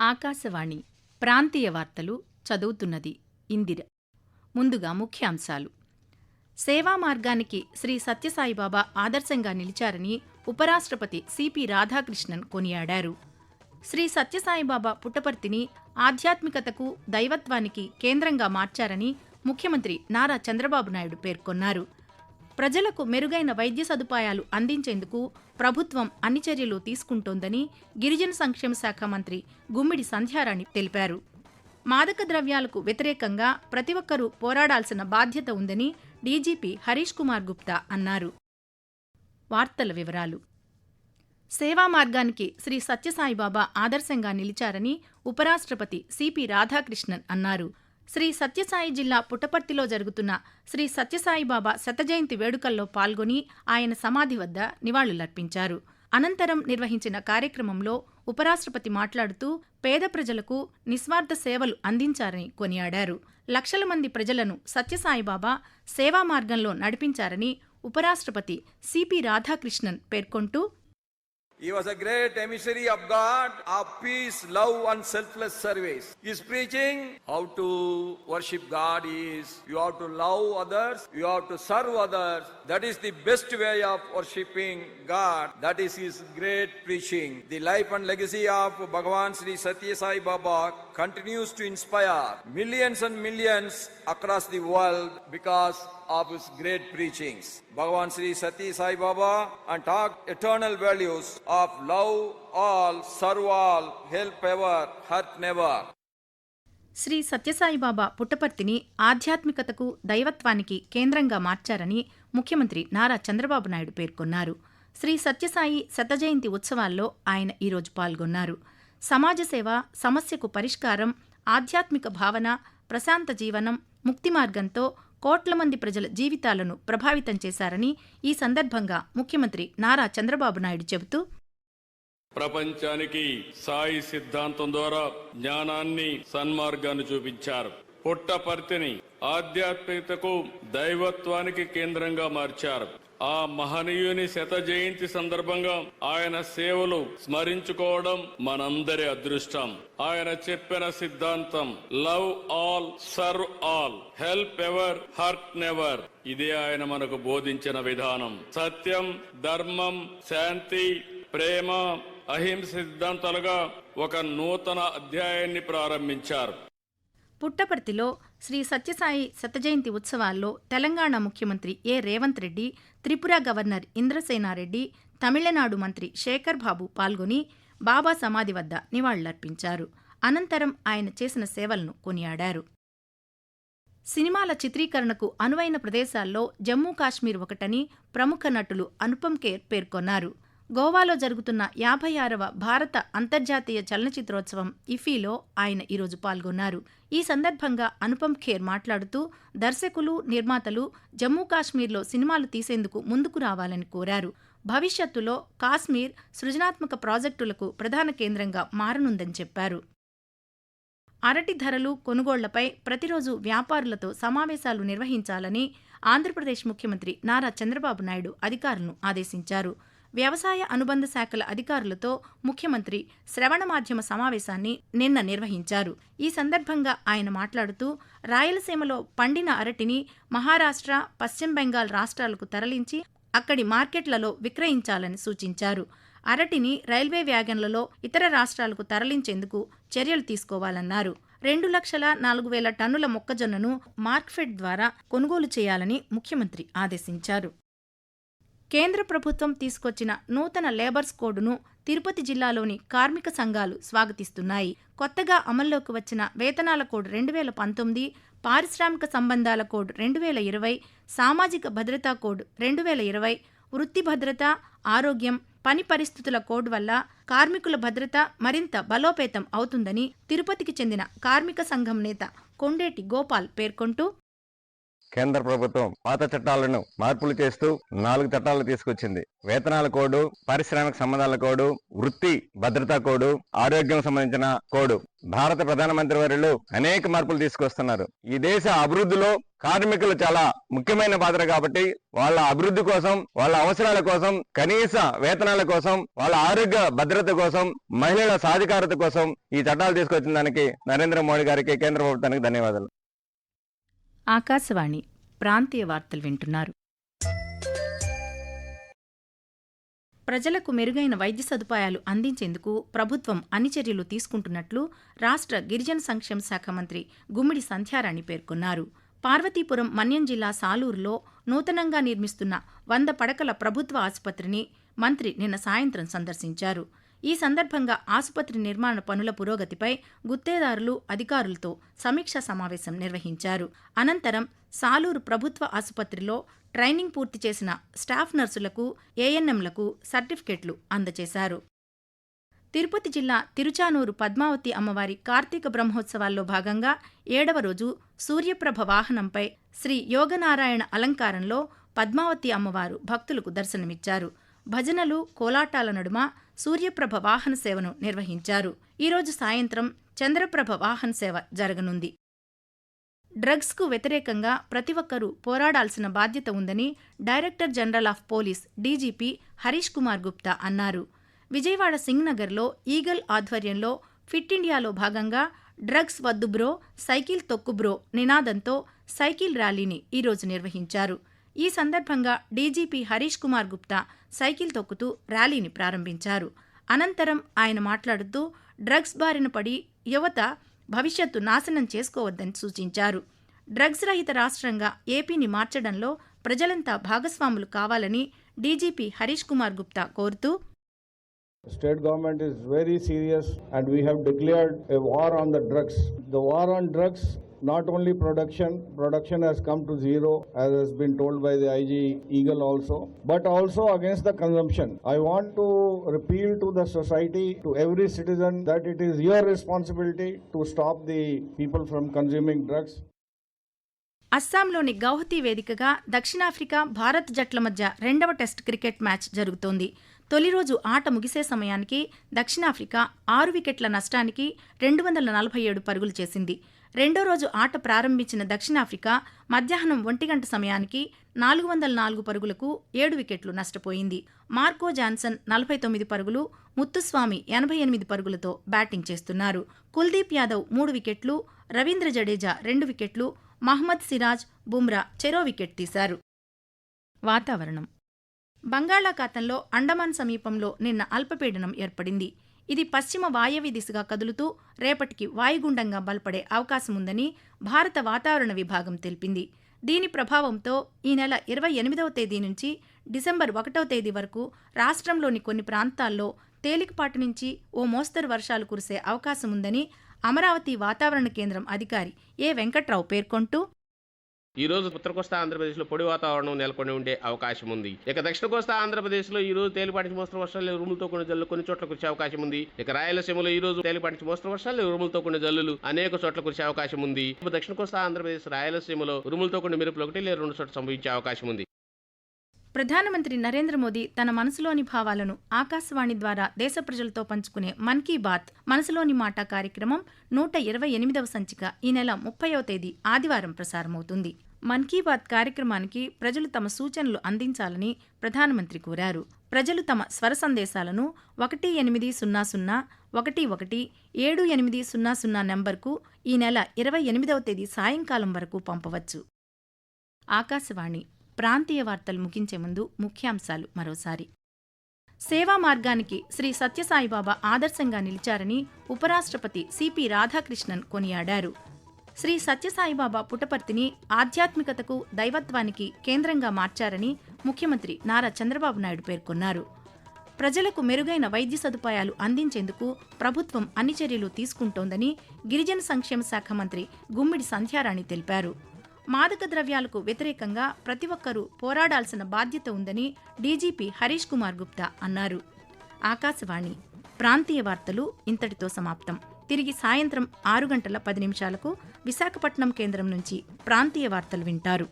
ఆకాశవాణి ప్రాంతీయ వార్తలు చదువుతున్నది ఇందిర. ముందుగా ముఖ్యాంశాలు. సేవా మార్గానికి శ్రీ సత్యసాయిబాబా ఆదర్శంగా నిలిచారని ఉపరాష్ట్రపతి సిపి రాధాకృష్ణన్ కొనియాడారు. శ్రీ సత్యసాయిబాబా పుట్టపర్తిని ఆధ్యాత్మికతకు దైవత్వానికి కేంద్రంగా మార్చారని ముఖ్యమంత్రి నారా చంద్రబాబు నాయుడు పేర్కొన్నారు. ప్రజలకు మెరుగైన వైద్య సదుపాయాలు అందించేందుకు ప్రభుత్వం అన్ని చర్యలు తీసుకుంటోందని గిరిజన సంక్షేమ శాఖ మంత్రి గుమ్మిడి సంధ్యారాణి తెలిపారు. మాదక ద్రవ్యాలకు వ్యతిరేకంగా ప్రతి ఒక్కరూ పోరాడాల్సిన బాధ్యత ఉందని డీజీపీ హరీష్ కుమార్ గుప్తా అన్నారు. వార్తల వివరాలు. సేవా మార్గానికి శ్రీ సత్యసాయిబాబా ఆదర్శంగా నిలిచారని ఉపరాష్ట్రపతి సిపి రాధాకృష్ణన్ అన్నారు. శ్రీ సత్యసాయి జిల్లా పుట్టపర్తిలో జరుగుతున్న శ్రీ సత్యసాయిబాబా శతజయంతి వేడుకల్లో పాల్గొని ఆయన సమాధి వద్ద నివాళులర్పించారు. అనంతరం నిర్వహించిన కార్యక్రమంలో ఉపరాష్ట్రపతి మాట్లాడుతూ పేద ప్రజలకు నిస్వార్థ సేవలు అందించారని కొనియాడారు. లక్షల మంది ప్రజలను సత్యసాయిబాబా సేవా మార్గంలో నడిపించారని ఉపరాష్ట్రపతి సిపి రాధాకృష్ణన్ పేర్కొంటూ He was a great emissary of God, of peace, love, and selfless service. His preaching, how to worship God is, you have to love others, you have to serve others. That is the best way of worshipping God. That is his great preaching. The life and legacy of Bhagavan Sri Satya Sai Baba continues to inspire millions and millions across the world because of his great preachings. Bhagavan Sri Sati Sai Baba and taught eternal values of love all, serve all, help ever, hurt never. Shri Sathya Sai Baba పుట్టపర్తిని ఆధ్యాత్మికతకు దైవత్వానికి కేంద్రంగా మార్చారని ముఖ్యమంత్రి నారా చంద్రబాబు నాయుడు పేర్కొన్నారు శ్రీ సత్యసాయి శతజయంతి ఉత్సవాల్లో ఆయన ఈరోజు పాల్గొన్నారు సమాజ సేవ సమస్యకు పరిష్కారం ఆధ్యాత్మిక భావన ప్రశాంత జీవనం ముక్తి మార్గంతో కోట్ల మంది ప్రజల జీవితాలను ప్రభావితం చేశారని ఈ సందర్భంగా ముఖ్యమంత్రి నారా చంద్రబాబు నాయుడు చెబుతూ ప్రపంచానికి సాయి సిద్ధాంతం ద్వారా జ్ఞానాన్ని సన్మార్గాన్ని చూపించారు. పుట్టపర్తిని ఆధ్యాత్మికతకు దైవత్వానికి కేంద్రంగా మార్చారు. ఆ మహనీయుని శత జయంతి సందర్భంగా ఆయన సేవలు స్మరించుకోవడం మనందరి అదృష్టం. ఆయన చెప్పిన సిద్ధాంతం love all serve all help ever hurt never. ఇదే ఆయన మనకు బోధించిన విధానం. సత్యం ధర్మం శాంతి ప్రేమ అహింస సిద్ధాంతాలుగా ఒక నూతన అధ్యాయాన్ని ప్రారంభించారు. పుట్టపర్తిలో శ్రీ సత్యసాయి శతజయంతి ఉత్సవాల్లో తెలంగాణ ముఖ్యమంత్రి ఏ రేవంత్ రెడ్డి త్రిపుర గవర్నర్ ఇంద్రసేనారెడ్డి తమిళనాడు మంత్రి శేఖర్ బాబు పాల్గొని బాబా సమాధి వద్ద నివాళులర్పించారు. అనంతరం ఆయన చేసిన సేవలను కొనియాడారు. సినిమాల చిత్రీకరణకు అనువైన ప్రదేశాల్లో జమ్మూ కాశ్మీర్ ఒకటని ప్రముఖ నటులు అనుపమ్ ఖేర్ పేర్కొన్నారు. గోవాలో జరుగుతున్న యాభై ఆరవ భారత అంతర్జాతీయ చలనచిత్రోత్సవం ఇఫీలో ఆయన ఈరోజు పాల్గొన్నారు. ఈ సందర్భంగా అనుపమ్ ఖేర్ మాట్లాడుతూ దర్శకులు నిర్మాతలు జమ్మూ కాశ్మీర్లో సినిమాలు తీసేందుకు ముందుకు రావాలని కోరారు. భవిష్యత్తులో కాశ్మీర్ సృజనాత్మక ప్రాజెక్టులకు ప్రధాన కేంద్రంగా మారనుందని చెప్పారు. అరటి ధరలు కొనుగోళ్ళపై ప్రతిరోజు వ్యాపారులతో సమావేశాలు నిర్వహించాలని ఆంధ్రప్రదేశ్ ముఖ్యమంత్రి నారా చంద్రబాబు నాయుడు అధికారులను ఆదేశించారు. వ్యవసాయ అనుబంధ శాఖల అధికారులతో ముఖ్యమంత్రి శ్రవణ మాధ్యమ సమావేశాన్ని నిన్న నిర్వహించారు. ఈ సందర్భంగా ఆయన మాట్లాడుతూ రాయలసీమలో పండిన అరటిని మహారాష్ట్ర పశ్చిమ బెంగాల్ రాష్ట్రాలకు తరలించి అక్కడి మార్కెట్లలో విక్రయించాలని సూచించారు. అరటిని రైల్వే వ్యాగన్లలో ఇతర రాష్ట్రాలకు తరలించేందుకు చర్యలు తీసుకోవాలన్నారు. రెండు లక్షల నాలుగు వేల టన్నుల మొక్కజొన్నను మార్క్ఫెడ్ ద్వారా కొనుగోలు చేయాలని ముఖ్యమంత్రి ఆదేశించారు. కేంద్ర ప్రభుత్వం తీసుకొచ్చిన నూతన లేబర్స్ కోడ్ను తిరుపతి జిల్లాలోని కార్మిక సంఘాలు స్వాగతిస్తున్నాయి. కొత్తగా అమల్లోకి వచ్చిన వేతనాల కోడ్ రెండు వేల పంతొమ్మిది పారిశ్రామిక సంబంధాల కోడ్ రెండు వేల ఇరవై సామాజిక భద్రతా కోడ్ రెండు వేల ఇరవై వృత్తి భద్రత ఆరోగ్యం పని పరిస్థితుల కోడ్ వల్ల కార్మికుల భద్రత మరింత బలోపేతం అవుతుందని తిరుపతికి చెందిన కార్మిక సంఘం నేత కొండేటి గోపాల్ పేర్కొంటూ కేంద్ర ప్రభుత్వం పాత చట్టాలను మార్పులు చేస్తూ నాలుగు చట్టాలు తీసుకొచ్చింది. వేతనాల కోడ్ పారిశ్రామిక సంబంధాల కోడ్ వృత్తి భద్రతా కోడ్ ఆరోగ్యం సంబంధించిన కోడ్. భారత ప్రధానమంత్రి వారిలో అనేక మార్పులు తీసుకొస్తున్నారు. ఈ దేశ అభివృద్ధిలో కార్మికులు చాలా ముఖ్యమైన పాత్ర కాబట్టి వాళ్ళ అభివృద్ధి కోసం వాళ్ళ అవసరాల కోసం కనీస వేతనాల కోసం వాళ్ళ ఆరోగ్య భద్రత కోసం మహిళల సాధికారత కోసం ఈ చట్టాలు తీసుకొచ్చిన దానికి నరేంద్ర మోడీ గారికి కేంద్ర ప్రభుత్వానికి ధన్యవాదాలు. ఆకాశవాణి ప్రాంతీయ వార్తలు వింటున్నారు. ప్రజలకు మెరుగైన వైద్య సదుపాయాలు అందించేందుకు ప్రభుత్వం అన్ని చర్యలు తీసుకుంటున్నట్లు రాష్ట్ర గిరిజన సంక్షేమ శాఖ మంత్రి గుమ్మిడి సంధ్యారాణి పేర్కొన్నారు. పార్వతీపురం మన్యం జిల్లా సాలూరులో నూతనంగా నిర్మిస్తున్న వంద పడకల ప్రభుత్వ ఆసుపత్రిని మంత్రి నిన్న సాయంత్రం సందర్శించారు. ఈ సందర్భంగా ఆసుపత్రి నిర్మాణ పనుల పురోగతిపై గుత్తేదారులు అధికారులతో సమీక్షా సమావేశం నిర్వహించారు. అనంతరం సాలూరు ప్రభుత్వ ఆసుపత్రిలో ట్రైనింగ్ పూర్తి చేసిన స్టాఫ్ నర్సులకు ఏఎన్ఎంలకు సర్టిఫికెట్లు అందజేశారు తిరుపతి జిల్లా తిరుచానూరు పద్మావతి అమ్మవారి కార్తీక బ్రహ్మోత్సవాల్లో భాగంగా ఏడవ రోజు సూర్యప్రభ వాహనంపై శ్రీ యోగనారాయణ అలంకారంలో పద్మావతి అమ్మవారు భక్తులకు దర్శనమిచ్చారు. భజనలు కోలాటాల నడుమ సూర్యప్రభ వాహన సేవను నిర్వహించారు. ఈరోజు సాయంత్రం చంద్రప్రభ వాహన సేవ జరగనుంది. డ్రగ్స్కు వ్యతిరేకంగా ప్రతి ఒక్కరూ పోరాడాల్సిన బాధ్యత ఉందని director general of police DGP Harish Kumar Gupta అన్నారు. విజయవాడ సింగ్నగర్లో ఈగల్ ఆధ్వర్యంలో ఫిట్ ఇండియాలో భాగంగా డ్రగ్స్ వద్దు బ్రో సైకిల్ తొక్కు బ్రో నినాదంతో సైకిల్ ర్యాలీని ఈరోజు నిర్వహించారు. ఈ సందర్భంగా డీజీపీ హరీష్ కుమార్ గుప్తా సైకిల్ తొక్కుతూ ర్యాలీని ప్రారంభించారు అనంతరం ఆయన మాట్లాడుతూ డ్రగ్స్ బారిన పడి యువత భవిష్యత్తు నాశనం చేసుకోవద్దని సూచించారు డ్రగ్స్ రహిత రాష్ట్రంగా ఏపీని మార్చడంలో ప్రజలంతా భాగస్వాములు కావాలని డీజీపీ హరీష్ కుమార్ గుప్తా కోరుతూ State government is very serious and we have declared a war on the drugs. The war on drugs, not only production, production has come to zero as has been told by the IG Eagle also, but also against the consumption. I want to repeal to the society, to every citizen that it is your responsibility to stop the people from consuming drugs. అస్సాంలోని గౌహతి వేదికగా దక్షిణాఫ్రికా భారత్ జట్ల మధ్య రెండవ test cricket match జరుగుతోంది తొలి రోజు ఆట ముగిసే సమయానికి దక్షిణాఫ్రికా ఆరు వికెట్ల నష్టానికి రెండు వందల నలభై ఏడు పరుగులు చేసింది రెండో రోజు ఆట ప్రారంభించిన దక్షిణాఫ్రికా మధ్యాహ్నం ఒంటి గంట సమయానికి నాలుగు వందల నాలుగు పరుగులకు ఏడు వికెట్లు నష్టపోయింది. మార్కో జాన్సన్ నలభై తొమ్మిది పరుగులు ముత్తుస్వామి ఎనభై ఎనిమిది పరుగులతో బ్యాటింగ్ చేస్తున్నారు. కుల్దీప్ యాదవ్ మూడు వికెట్లు రవీంద్ర జడేజా రెండు వికెట్లు మహ్మద్ సిరాజ్ బుమ్రా చెరో వికెట్ తీశారు. వాతావరణం. బంగాళాఖాతంలో అండమాన్ సమీపంలో నిన్న అల్పపీడనం ఏర్పడింది. ఇది పశ్చిమ వాయవ్య దిశగా కదులుతూ రేపటికి వాయుగుండంగా బలపడే అవకాశముందని భారత వాతావరణ విభాగం తెలిపింది. దీని ప్రభావంతో ఈ నెల ఇరవై ఎనిమిదవ తేదీ నుంచి డిసెంబర్ ఒకటవ తేదీ వరకు రాష్ట్రంలోని కొన్ని ప్రాంతాల్లో తేలికపాటి నుంచి ఓ మోస్తరు వర్షాలు కురిసే అవకాశముందని అమరావతి వాతావరణ కేంద్రం అధికారి ఏ వెంకట్రావు పేర్కొంటూ ఈ రోజు ఉత్తర కోస్తా ఆంధ్రప్రదేశ్లో పొడి వాతావరణం నెలకొని ఉండే అవకాశం ఉంది ఇక దక్షిణ కోస్తా ఆంధ్రప్రదేశ్లో ఈ రోజు తేలిపాటి మోస్తరు వర్షాలు ఉరుములతో కొన్ని జల్లు కొన్ని చోట్ల కురిసే అవకాశం ఉంది ఇక రాయలసీమలో ఈ రోజు తేలిపాటి మోస్తరు వర్షాలు ఉరుములతో కొన్ని జల్లులు అనేక చోట్ల కురిసే అవకాశం ఉంది దక్షిణ కోస్తా ఆంధ్రప్రదేశ్ రాయలసీమలో ఉరుములతో కొన్ని మెరుపులు ఒకటి లేదా రెండు చోట్ల సంభవించే అవకాశం ఉంది ప్రధానమంత్రి నరేంద్ర మోదీ తన మనసులోని భావాలను ఆకాశవాణి ద్వారా దేశ ప్రజలతో పంచుకునే మన్ కీ బాత్ మనసులోని మాట కార్యక్రమం నూట ఇరవై ఎనిమిదవ సంచిక ఈ నెల ముప్పైవ తేదీ ఆదివారం ప్రసారమవుతుంది. మన్ కీ బాత్ కార్యక్రమానికి ప్రజలు తమ సూచనలు అందించాలని ప్రధానమంత్రి కోరారు. ప్రజలు తమ స్వర సందేశాలను ఒకటి ఎనిమిది సున్నా సున్నా ఒకటి ఒకటి ఏడు ఎనిమిది సున్నా సున్నా నెంబర్కు ఈ నెల ఇరవై ఎనిమిదవ తేదీ సాయంకాలం వరకు పంపవచ్చు. ఆకాశవాణి ప్రాంతీయ వార్తలు ముగించే ముందు ముఖ్యాంశాలు మరోసారి. సేవా మార్గానికి శ్రీ సత్యసాయిబాబా ఆదర్శంగా నిలిచారని ఉపరాష్ట్రపతి సిపి రాధాకృష్ణన్ కొనియాడారు. శ్రీ సత్యసాయిబాబా పుటపర్తిని ఆధ్యాత్మికతకు దైవత్వానికి కేంద్రంగా మార్చారని ముఖ్యమంత్రి నారా చంద్రబాబు నాయుడు పేర్కొన్నారు. ప్రజలకు మెరుగైన వైద్య సదుపాయాలు అందించేందుకు ప్రభుత్వం అన్ని చర్యలు తీసుకుంటోందని గిరిజన సంక్షేమ శాఖ మంత్రి గుమ్మిడి సంధ్యారాణి తెలిపారు. మాదక ద్రవ్యాలకు వ్యతిరేకంగా ప్రతి ఒక్కరూ పోరాడాల్సిన బాధ్యత ఉందని డీజీపీ హరీష్ కుమార్ గుప్తా అన్నారు. ఆకాశవాణి ప్రాంతీయ వార్తలు ఇంతటితో సమాప్తం. తిరిగి సాయంత్రం ఆరు గంటల పది నిమిషాలకు విశాఖపట్నం కేంద్రం నుంచి ప్రాంతీయ వార్తలు వింటారు.